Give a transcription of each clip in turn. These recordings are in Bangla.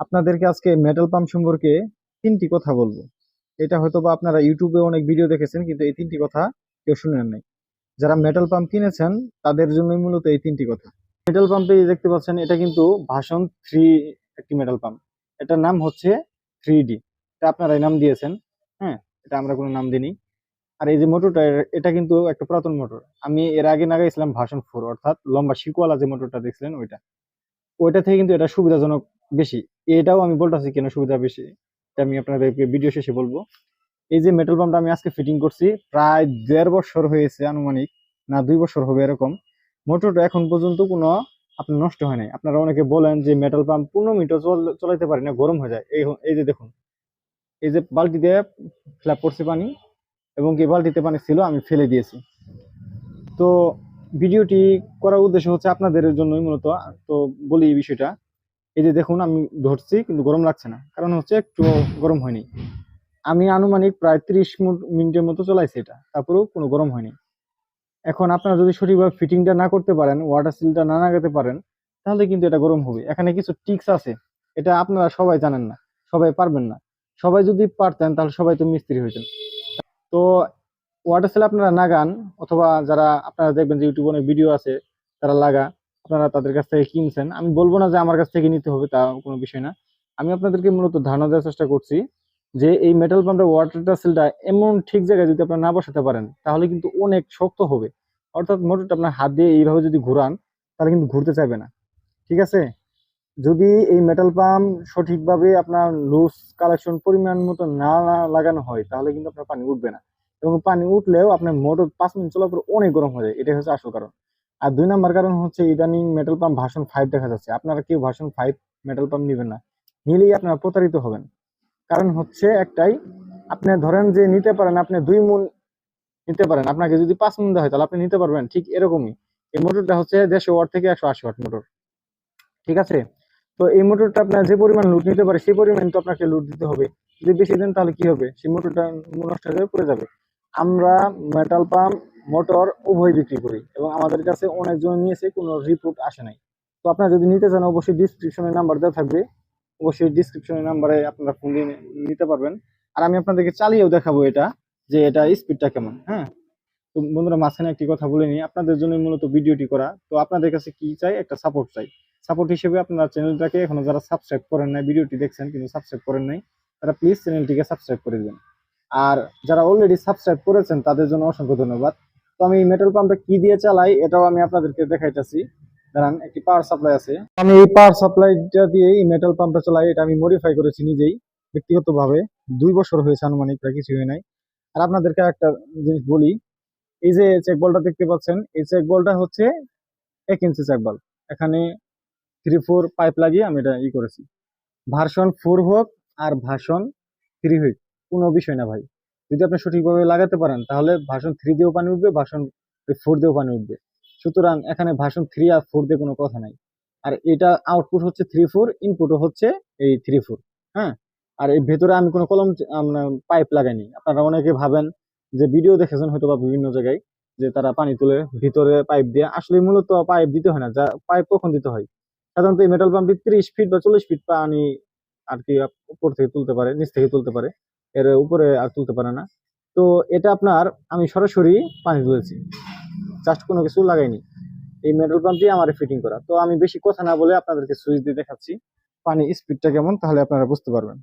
আপনাদেরকে আজকে মেটাল পাম্প সম্পর্কে তিনটি কথা বলব। এটা হয়তো বা আপনারা ইউটিউবে অনেক ভিডিও দেখেছেন, কিন্তু এই তিনটি কথা কেউ শুনেন নাই। যারা মেটাল পাম্প কিনেছেন, তাদের জন্যই মূলত এই তিনটি কথা। মেটাল পাম্পে দেখতে পাচ্ছেন, এটা কিন্তু ভাষণ থ্রি একটি মেটাল পাম্প এটার নাম হচ্ছে থ্রি ডি এটা আপনারাই নাম দিয়েছেন হ্যাঁ? এটা আমরা কোনো নাম দিইনি। আর এই যে মোটরটা এটা কিন্তু একটা পুরাতন মোটর আমি এর আগে লাগাইছিলাম ভাষণ ফোর অর্থাৎ লম্বা শিকওয়ালা যে মোটরটা দেখছিলেন, ওইটা। ওইটা থেকে কিন্তু এটা সুবিধাজনক বেশি। এটাও আমি বলতেছি কেন সুবিধা বেশি? আমি আপনাদেরকে ভিডিও শেষে বলব। এই যে মেটাল পাম্পটা আমি আজকে ফিটিং করছি, প্রায় দেড় বছর হয়েছে আনুমানিক, না দুই বছর হবে এরকম। মোটরটা এখন পর্যন্ত কোনো আপনার নষ্ট হয় নাই। আপনারা অনেকে বলেন যে মেটাল পাম্প পনেরো মিনিটও চল- চালাইতে পারি না, গরম হয়ে যায়। এই এই যে দেখুন, এই যে বালতিতে ফ্ল্যাপ করছে পানি, এবং কি বালতিতে পানি ছিল, আমি ফেলে দিয়েছি। তো ভিডিওটি করার উদ্দেশ্য হচ্ছে আপনাদের জন্যই মূলত, তো বলি এই বিষয়টা। এই যে দেখুন, আমি ধরছি, কিন্তু গরম লাগছে না। কারণ হচ্ছে একটু গরম হয়নি। আমি আনুমানিক প্রায় ত্রিশ মিনিটের মতো চলাইছি এটা। তারপরেও কোনো গরম হয়নি। এখন আপনারা যদি সঠিকভাবে ফিটিংটা না করতে পারেন ওয়াটার সিলটা না লাগাতে পারেন, তাহলে কিন্তু এটা গরম হবে। এখানে কিছু টিক্স আছে। এটা আপনারা সবাই জানেন না। সবাই পারবেন না। সবাই যদি পারতেন, তাহলে সবাই তো মিস্ত্রি হইতেন। তো ওয়াটার সেল আপনারা লাগান, অথবা যারা আপনারা দেখবেন যে ইউটিউবে অনেক ভিডিও আছে, তারা লাগা। আপনারা তাদের কাছ থেকে কিনছেন, আমি বলব না যে আমার কাছ থেকে নিতে হবে তা কোনো বিষয় না। আমি আপনাদেরকে মূলত ধারণা দেওয়ার চেষ্টা করছি যে এই মেটাল পাম্পের ওয়াটার সেলটা এমন ঠিক জায়গায় যদি আপনারা না বসাতে পারেন, তাহলে কিন্তু অনেক শক্ত হবে। অর্থাৎ মোটরটা আপনার হাত দিয়ে এইভাবে যদি ঘুরান, তাহলে কিন্তু ঘুরতে চাইবে না। ঠিক আছে? যদি এই মেটাল পাম্প সঠিকভাবে আপনার লুজ কালেকশন পরিমাণ মতো না- লাগানো হয়, তাহলে কিন্তু আপনার পানি উঠবে না। এবং পানি উঠলেও আপনার মোটর পাঁচ মিনিট চলার পর অনেক গরম হয়ে যায়। এটাই হচ্ছে আসল কারণ। আর দুই নাম্বার কারণ হচ্ছে ইদানিং মেটাল পাম্প ভার্সন ফাইভ দেখা যাচ্ছে। আপনারা কেউ ভার্সন ফাইভ মেটাল পাম্প নেবেন না। নিলেই আপনারা প্রতারিত হবেন। কারণ হচ্ছে একটাই, আপনি ধরেন যে নিতে পারেন, আপনি দুই মূল নিতে পারেন। আপনাকে যদি পাঁচ মন দেওয়া হয়, তাহলে আপনি নিতে পারবেন। ঠিক এরকমই। এই মোটরটা হচ্ছে দেড়শো ওয়াট থেকে একশো আশি ওয়াট মোটর ঠিক আছে? তো এই মোটরটা আপনার যে পরিমাণ লুট নিতে পারে, সেই পরিমাণ তো আপনাকে লুট দিতে হবে। যদি বেশি দেন, তাহলে কি হবে? সেই মোটরটা নষ্ট হয়ে পড়ে যাবে। আমরা মেটাল পাম্প মোটর উভয় বিক্রি করি এবং আমাদের কাছে অনেকজন নিয়েছে, কোনো রিপোর্ট আসে নাই। তো আপনারা যদি নিতে চান, অবশ্যই ডিসক্রিপশনে নাম্বার দেওয়া থাকবে। অবশ্যই ডিসক্রিপশনের নাম্বারে আপনারা ফোন দিয়ে নিতে পারবেন। আর আমি আপনাদেরকে চালিয়েও দেখাবো এটা, যে এটা স্পিডটা কেমন হ্যাঁ? তো বন্ধুরা, মাঝখানে একটি কথা বলে নিই। আপনাদের জন্য মূলত ভিডিওটি করা। তো আপনাদের কাছে কি চাই? একটা সাপোর্ট চাই। সাপোর্ট হিসেবে আপনারা চ্যানেলটাকে এখনও যারা সাবস্ক্রাইব করেন নাই, ভিডিওটি দেখছেন কিন্তু সাবস্ক্রাইব করেন নাই, তারা প্লিজ চ্যানেলটিকে সাবস্ক্রাইব করে দিবেন। আর যারা অলরেডি সাবস্ক্রাইব করেছেন, তাদের জন্য অসংখ্য ধন্যবাদ। তো আমি মেটাল পাম্পটা কি দিয়ে চালাই, এটাও আমি আপনাদেরকে দেখাইতেছি। দাঁড়ান, একটি পাওয়ার সাপ্লাই আছে। আমি এই পাওয়ার সাপ্লাইটা দিয়ে এই মেটাল পাম্পটা চালাই, এটা আমি মডিফাই করেছি নিজেই, ব্যক্তিগতভাবে। দুই বছর হয়েছে আনুমানিক, প্রায় কিছু হয় নাই। আর আপনাদেরকে একটা জিনিস বলি, এই যে চেক বলটা দেখতে পাচ্ছেন, এই চেক বলটা হচ্ছে এক ইঞ্চি চেক বল এখানে থ্রি ফোর পাইপ লাগিয়ে আমি এটা ই করেছি। ভার্সন ফোর হোক আর ভার্সন থ্রি হোক, কোনো বিষয় না ভাই। যদি আপনি সঠিকভাবে লাগাতে পারেন, তাহলে ভার্সন থ্রি দিয়েও পানি উঠবে ভার্সন ফোর দিয়েও পানি উঠবে। সুতরাং এখানে ভাষণ থ্রি আর ফোর দিয়ে কোনো কথা নাই। আর এটা আউটপুট হচ্ছে থ্রি ফোর ইনপুটও হচ্ছে এই থ্রি ফোর হ্যাঁ? আর এই ভেতরে আমি কোনো কলম পাইপ লাগাইনি। আপনারা অনেকে ভাবেন যে ভিডিও দেখেছেন হয়তো বা বিভিন্ন জায়গায়, যে তারা পানি তুলে ভিতরে পাইপ দিয়ে আসলে মূলত পাইপ দিতে হয় না, যা পাইপ কখন দিতে হয়? সাধারণত এই মেটাল পাম্পটি ত্রিশ ফিট বা চল্লিশ ফিট পানি আর কি উপর থেকে তুলতে পারে, নিচ থেকে তুলতে পারে। এর উপরে আর তুলতে পারে না। তো এটা আপনার আমি সরাসরি পানি তুলেছি জাস্ট কোনো কিছু লাগাইনি। এই মেটাল পাম্প দিয়ে আমার ফিটিং করা। তো আমি বেশি কথা না বলে আপনাদেরকে সুইচ দিয়ে দেখাচ্ছি। পানি স্পিডটা কেমন তাহলে আপনারা বুঝতে পারবেন।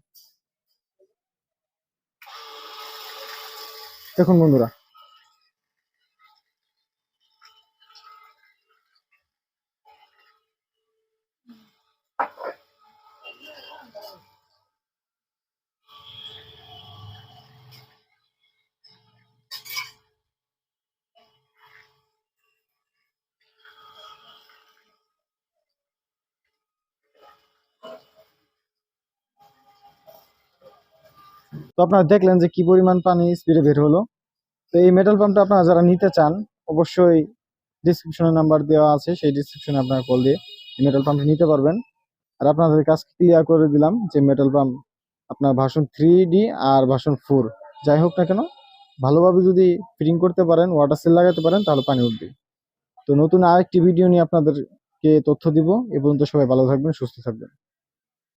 দেখুন বন্ধুরা আপনারা দেখলেন যে কি পরিমাণ পানি স্পিডে বের হলো। তো এই মেটাল পাম্পটা আপনারা যারা নিতে চান, অবশ্যই ডিসক্রিপশনে নাম্বার দেওয়া আছে, সেই ডিসক্রিপশনে আপনারা কল দিয়ে মেটাল পাম্পটি নিতে পারবেন। আর আপনাদের কাজ ক্লিয়ার করে দিলাম যে মেটাল পাম্প আপনার ভার্সন থ্রি আর ভার্সন ফোর যাই হোক না কেন, ভালোভাবে যদি ফিটিং করতে পারেন ওয়াটার সেল লাগাতে পারেন, তাহলে পানি উঠবে। তো নতুন আরেকটি ভিডিও নিয়ে আপনাদেরকে তথ্য দিব। এ পর্যন্ত সবাই ভালো থাকবেন, সুস্থ থাকবেন।